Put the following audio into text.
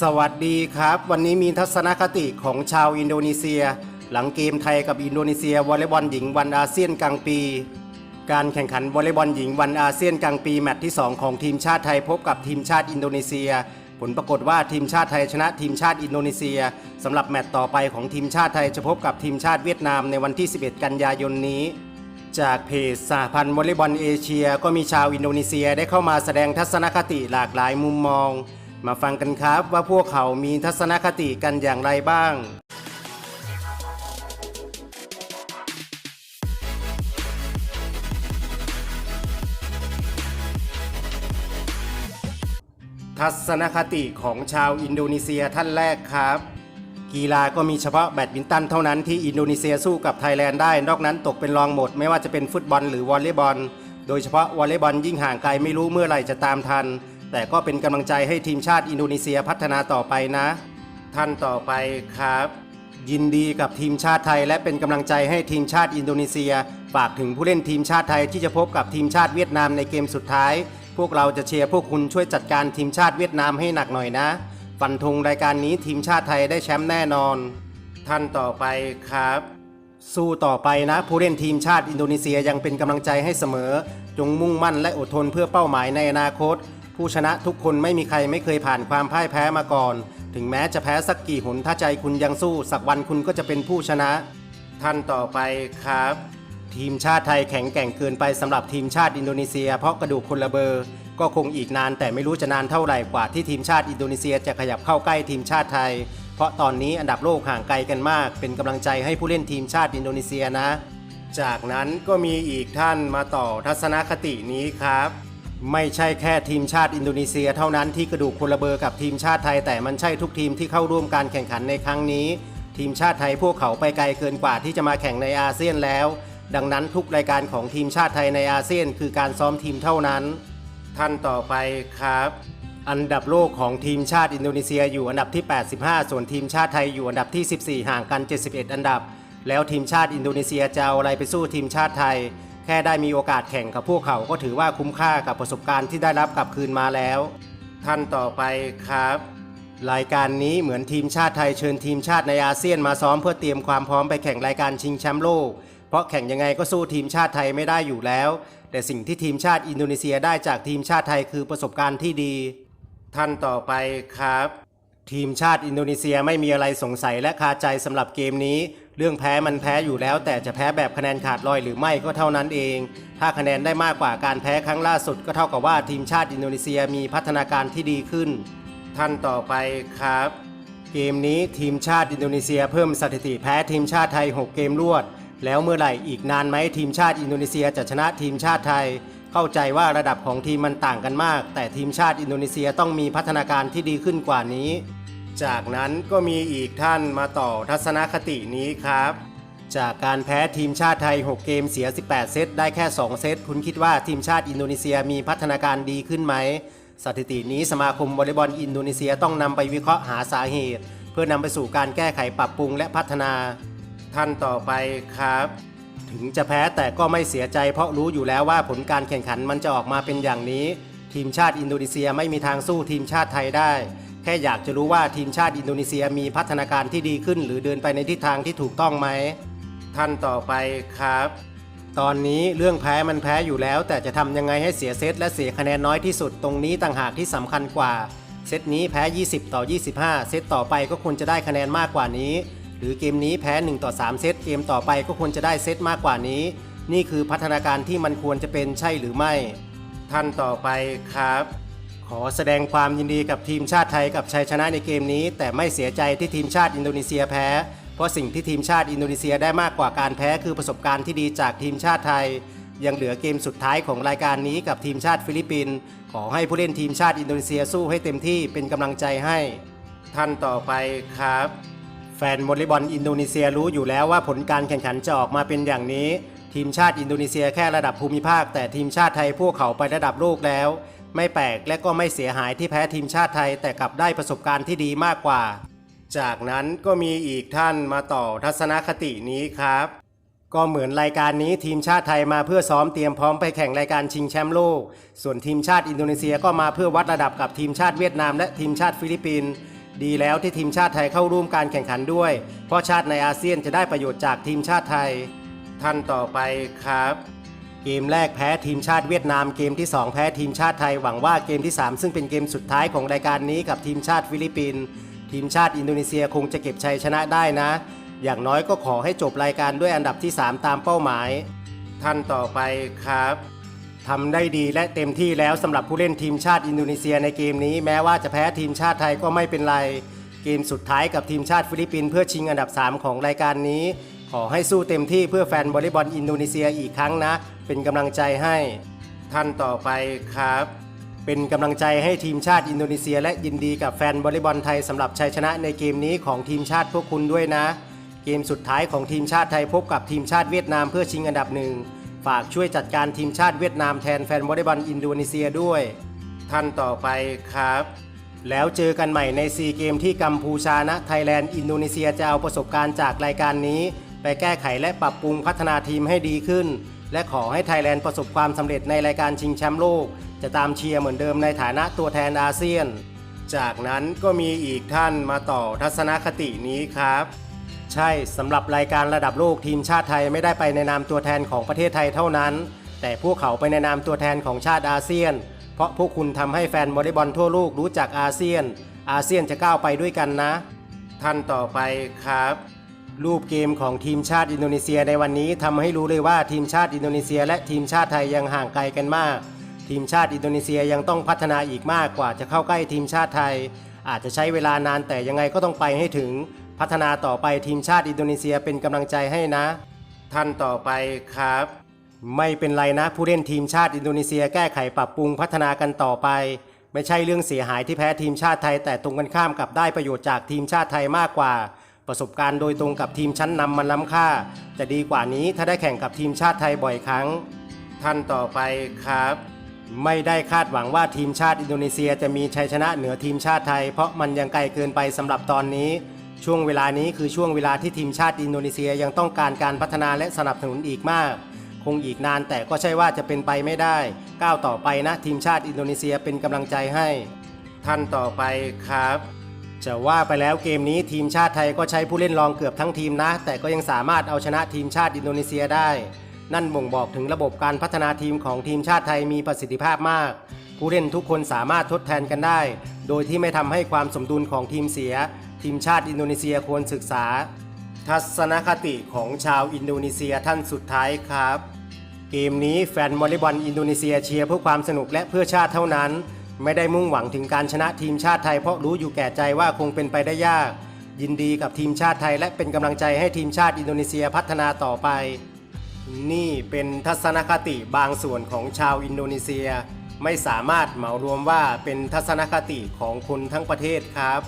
สวัสดีครับ วันนี้มีทัศนคติของชาวอินโดนีเซีย หลังเกมไทยกับอินโดนีเซียวอลเลย์บอลหญิงวันอาเซียนกลางปี การแข่งขันวอลเลย์บอลหญิงวันอาเซียนกลางปีแมตช์ที่ 2 ของทีมชาติไทยพบกับทีมชาติอินโดนีเซีย ผลปรากฏว่าทีมชาติไทยชนะทีมชาติอินโดนีเซียสำหรับแมตช์ต่อไปของทีมชาติไทยจะพบกับทีมชาติเวียดนามในวันที่ 11 กันยายนนี้จากเพจสหพันธ์วอลเลย์บอลเอเชีย ก็มีชาวอินโดนีเซียได้เข้ามาแสดงทัศนคติหลากหลายมุมมอง มาฟังกันครับว่าพวกเขามีทัศนคติกันอย่างไรบ้าง ทัศนคติของชาวอินโดนีเซียท่านแรกครับ กีฬาก็มีเฉพาะแบดมินตันเท่านั้นที่อินโดนีเซียสู้กับไทยแลนด์ได้ นอกนั้นตกเป็นรองหมดไม่ว่าจะเป็นฟุตบอลหรือวอลเลย์บอล โดยเฉพาะวอลเลย์บอลยิ่งห่างไกลไม่รู้เมื่อไหร่จะตามทัน แต่ก็เป็นกำลังใจให้ทีมชาติอินโดนีเซียพัฒนาต่อไปนะ ท่านต่อไปครับ ยินดีกับทีมชาติไทย และเป็นกำลังใจให้ทีมชาติอินโดนีเซีย ฝากถึงผู้เล่นทีมชาติไทยที่จะพบกับทีมชาติเวียดนามในเกมสุดท้าย พวกเราจะเชียร์พวกคุณช่วยจัดการทีมชาติเวียดนามให้หนักหน่อยนะฟันธงรายการนี้ทีมชาติไทยได้แชมป์แน่นอน ท่านต่อไปครับสู้ต่อไปนะ ผู้เล่นทีมชาติอินโดนีเซียยังเป็นกำลังใจให้เสมอ จงมุ่งมั่นและอดทนเพื่อเป้าหมายในอนาคต ผู้ชนะทุกคนไม่มีใครไม่เคยผ่านความพ่ายแพ้มาก่อน ถึงแม้จะแพ้สักกี่หนถ้าใจคุณยังสู้ สักวันคุณก็จะเป็นผู้ชนะ ท่านต่อไปครับ ทีมชาติไทยแข็งแกร่งเกินไปสำหรับทีมชาติอินโดนีเซีย เพราะกระดูกคนละเบอร์ก็คงอีกนานแต่ไม่รู้จะนานเท่าไหร่กว่าที่ทีมชาติอินโดนีเซียจะขยับเข้าใกล้ทีมชาติไทย เพราะตอนนี้อันดับโลกห่างไกลกันมาก เป็นกำลังใจให้ผู้เล่นทีมชาติอินโดนีเซียนะ จากนั้นก็มีอีกท่านมาต่อทัศนคตินี้ครับ ไม่ใช่แค่ทีมชาติอินโดนีเซียเท่านั้นที่กระดูกคนละเบอร์กับทีมชาติไทย แต่มันใช่ทุกทีมที่เข้าร่วมการแข่งขันในครั้งนี้ ทีมชาติไทยพวกเขาไปไกลเกินกว่าที่จะมาแข่งในอาเซียนแล้ว ดังนั้นทุกรายการของทีมชาติไทยในอาเซียน คือการซ้อมทีมเท่านั้น ท่านต่อไปครับ อันดับโลกของทีมชาติอินโดนีเซียอยู่อันดับที่ 85 ส่วนทีมชาติไทยอยู่อันดับที่ 14 ห่างกัน 71 อันดับ แล้วทีมชาติอินโดนีเซียจะเอาอะไรไปสู้ทีมชาติไทย แค่ได้มีโอกาสแข่งกับพวกเขาก็ถือว่าคุ้มค่ากับประสบการณ์ที่ได้รับกลับคืนมาแล้ว ท่านต่อไปครับ รายการนี้เหมือนทีมชาติไทยเชิญทีมชาติในอาเซียนมาซ้อมเพื่อเตรียมความพร้อมไปแข่งรายการชิงแชมป์โลก เพราะแข่งยังไงก็สู้ทีมชาติไทยไม่ได้อยู่แล้ว แต่สิ่งที่ทีมชาติอินโดนีเซียได้จากทีมชาติไทยคือประสบการณ์ที่ดี ท่านต่อไปครับ ทีมชาติอินโดนีเซียไม่มีอะไรสงสัยและคาใจสำหรับเกมนี้ เรื่องแพ้มันแพ้อยู่แล้ว แต่จะแพ้แบบคะแนนขาดลอยหรือไม่ก็เท่านั้นเอง ถ้าคะแนนได้มากกว่าการแพ้ครั้งล่าสุด ก็เท่ากับว่าทีมชาติอินโดนีเซียมีพัฒนาการที่ดีขึ้น ท่านต่อไปครับ เกมนี้ทีมชาติอินโดนีเซียเพิ่มสถิติแพ้ทีมชาติไทย 6 เกมรวด แล้วเมื่อไหร่อีกนานไหมทีมชาติอินโดนีเซียจะชนะทีมชาติไทย เข้าใจว่าระดับของทีมมันต่างกันมาก แต่ทีมชาติอินโดนีเซียต้องมีพัฒนาการที่ดีขึ้นกว่านี้ จากนั้นก็มีอีกท่านมาต่อทัศนคตินี้ครับ จากการแพ้ทีมชาติไทย 6 เกมเสีย 18 เซตได้แค่ 2 เซต คุณคิดว่าทีมชาติอินโดนีเซียมีพัฒนาการดีขึ้นไหม สถิตินี้สมาคมวอลเลย์บอลอินโดนีเซียต้องนำไปวิเคราะห์หาสาเหตุ เพื่อนำไปสู่การแก้ไขปรับปรุงและพัฒนา ท่านต่อไปครับ ถึงจะแพ้แต่ก็ไม่เสียใจ เพราะรู้อยู่แล้วว่าผลการแข่งขันมันจะออกมาเป็นอย่างนี้ ทีมชาติอินโดนีเซียไม่มีทางสู้ทีมชาติไทยได้ แค่อยากจะรู้ว่าทีมชาติอินโดนีเซียมีพัฒนาการที่ดีขึ้น หรือเดินไปในทิศทางที่ถูกต้องไหมท่านต่อไปครับ ตอนนี้เรื่องแพ้มันแพ้อยู่แล้ว แต่จะทำยังไงให้เสียเซตและเสียคะแนนน้อยที่สุดตรงนี้ต่างหากที่สำคัญกว่า เซตนี้แพ้ 20 ต่อ 25 เซตต่อไปก็ควรจะได้คะแนนมากกว่านี้ หรือเกมนี้แพ้ 1 ต่อ 3 เซตเกมต่อไปก็ควรจะได้เซตมากกว่านี้ นี่คือพัฒนาการที่มันควรจะเป็นใช่หรือไม่ ท่านต่อไปครับ ขอแสดงความยินดีกับทีมชาติไทยกับชัยชนะในเกมนี้ แต่ไม่เสียใจที่ทีมชาติอินโดนีเซียแพ้ เพราะสิ่งที่ทีมชาติอินโดนีเซียได้มากกว่าการแพ้คือประสบการณ์ที่ดีจากทีมชาติไทย ยังเหลือเกมสุดท้ายของรายการนี้กับทีมชาติฟิลิปปินส์ขอให้ผู้เล่นทีมชาติอินโดนีเซียสู้ให้เต็มที่เป็นกำลังใจให้ท่านต่อไปครับ แฟนวอลเลย์บอลอินโดนีเซียรู้อยู่แล้วว่าผลการแข่งขันจะออกมาเป็นอย่างนี้ ทีมชาติอินโดนีเซียแค่ระดับภูมิภาค แต่ทีมชาติไทยพวกเขาไประดับโลกแล้ว ไม่แปลกและก็ไม่เสียหายที่แพ้ทีมชาติไทยแต่กลับได้ประสบการณ์ที่ดีมากกว่า จากนั้นก็มีอีกท่านมาต่อทัศนคตินี้ครับ ก็เหมือนรายการนี้ทีมชาติไทยมาเพื่อซ้อมเตรียมพร้อมไปแข่งรายการชิงแชมป์โลก ส่วนทีมชาติอินโดนีเซียก็มาเพื่อวัดระดับกับทีมชาติเวียดนามและทีมชาติฟิลิปปินส์ดีแล้วที่ทีมชาติไทยเข้าร่วมการแข่งขันด้วย เพราะชาติในอาเซียนจะได้ประโยชน์จากทีมชาติไทย ท่านต่อไปครับ เกมแรกแพ้ทีมชาติเวียดนามเกมที่ 2 แพ้ทีมชาติไทยหวังว่าเกมที่ 3 ซึ่งเป็นเกมสุดท้ายของรายการนี้กับทีมชาติฟิลิปปินส์ทีมชาติอินโดนีเซียคงจะเก็บชัยชนะได้นะ อย่างน้อยก็ขอให้จบรายการด้วยอันดับที่ 3 ตามเป้าหมาย ท่านต่อไปครับทำได้ดีและเต็มที่แล้วสำหรับผู้เล่นทีมชาติอินโดนีเซียในเกมนี้แม้ว่าจะแพ้ทีมชาติไทยก็ไม่เป็นไร เกมสุดท้ายกับทีมชาติฟิลิปปินส์เพื่อชิงอันดับ 3 ของรายการนี้ ขอให้สู้เต็มที่เพื่อแฟนวอลเลย์บอลอินโดนีเซียอีกครั้งนะ เป็นกำลังใจให้ท่านต่อไปครับ เป็นกำลังใจให้ทีมชาติอินโดนีเซีย และยินดีกับแฟนวอลเลย์บอลไทยสำหรับชัยชนะในเกมนี้ของทีมชาติพวกคุณด้วยนะ เกมสุดท้ายของทีมชาติไทยพบกับทีมชาติเวียดนามเพื่อชิงอันดับหนึ่งฝากช่วยจัดการทีมชาติเวียดนามแทนแฟนวอลเลย์บอลอินโดนีเซียด้วย ท่านต่อไปครับ แล้วเจอกันใหม่ในซีเกมที่กัมพูชานะไทยแลนด์อินโดนีเซียจะเอาประสบการณ์จากรายการนี้ ไปแก้ไขและปรับปรุงพัฒนาทีมให้ดีขึ้น และขอให้ไทยแลนด์ประสบความสำเร็จในรายการชิงแชมป์โลก จะตามเชียร์เหมือนเดิมในฐานะตัวแทนอาเซียน จากนั้นก็มีอีกท่านมาต่อทัศนคตินี้ครับ ใช่สำหรับรายการระดับโลกทีมชาติไทยไม่ได้ไปในนามตัวแทนของประเทศไทยเท่านั้น แต่พวกเขาไปในนามตัวแทนของชาติอาเซียน เพราะพวกคุณทำให้แฟนวอลเลย์บอลทั่วโลกรู้จักอาเซียน อาเซียนจะก้าวไปด้วยกันนะ ท่านต่อไปครับ รูปเกมของทีมชาติอินโดนีเซียในวันนี้ทำให้รู้เลยว่าทีมชาติอินโดนีเซีย และทีมชาติไทยยังห่างไกลกันมาก ทีมชาติอินโดนีเซียยังต้องพัฒนาอีกมากกว่าจะเข้าใกล้ทีมชาติไทย อาจจะใช้เวลานานแต่ยังไงก็ต้องไปให้ถึง พัฒนาต่อไปทีมชาติอินโดนีเซียเป็นกำลังใจให้นะ ท่านต่อไปครับ ไม่เป็นไรนะผู้เล่นทีมชาติอินโดนีเซียแก้ไขปรับปรุงพัฒนากันต่อไป ไม่ใช่เรื่องเสียหายที่แพ้ทีมชาติไทย แต่ตรงกันข้ามกับได้ประโยชน์จากทีมชาติไทยมากกว่า ประสบการณ์โดยตรงกับทีมชั้นนำมันล้ำค่า จะดีกว่านี้ถ้าได้แข่งกับทีมชาติไทยบ่อยครั้ง ท่านต่อไปครับ ไม่ได้คาดหวังว่าทีมชาติอินโดนีเซียจะมีชัยชนะเหนือทีมชาติไทย เพราะมันยังไกลเกินไปสำหรับตอนนี้ ช่วงเวลานี้คือช่วงเวลาที่ทีมชาติอินโดนีเซียยังต้องการการพัฒนาและสนับสนุนอีกมาก คงอีกนานแต่ก็ใช่ว่าจะเป็นไปไม่ได้ ก้าวต่อไปนะทีมชาติอินโดนีเซียเป็นกำลังใจให้ ท่านต่อไปครับ จะว่าไปแล้วเกมนี้ทีมชาติไทยก็ใช้ผู้เล่นรองเกือบทั้งทีมนะ แต่ก็ยังสามารถเอาชนะทีมชาติอินโดนีเซียได้ นั่นบ่งบอกถึงระบบการพัฒนาทีมของทีมชาติไทยมีประสิทธิภาพมาก ผู้เล่นทุกคนสามารถทดแทนกันได้ โดยที่ไม่ทำให้ความสมดุลของทีมเสีย ทีมชาติอินโดนีเซียควรศึกษา ทัศนคติของชาวอินโดนีเซียท่านสุดท้ายครับ เกมนี้แฟนวอลเลย์บอลอินโดนีเซียเชียร์เพื่อความสนุกและเพื่อชาติเท่านั้น ไม่ได้มุ่งหวังถึงการชนะทีมชาติไทยเพราะรู้อยู่แก่ใจว่าคงเป็นไปได้ยาก ยินดีกับทีมชาติไทยและเป็นกำลังใจให้ทีมชาติอินโดนีเซียพัฒนาต่อไป นี่เป็นทัศนคติบางส่วนของชาวอินโดนีเซีย ไม่สามารถเหมารวมว่าเป็นทัศนคติของคนทั้งประเทศครับ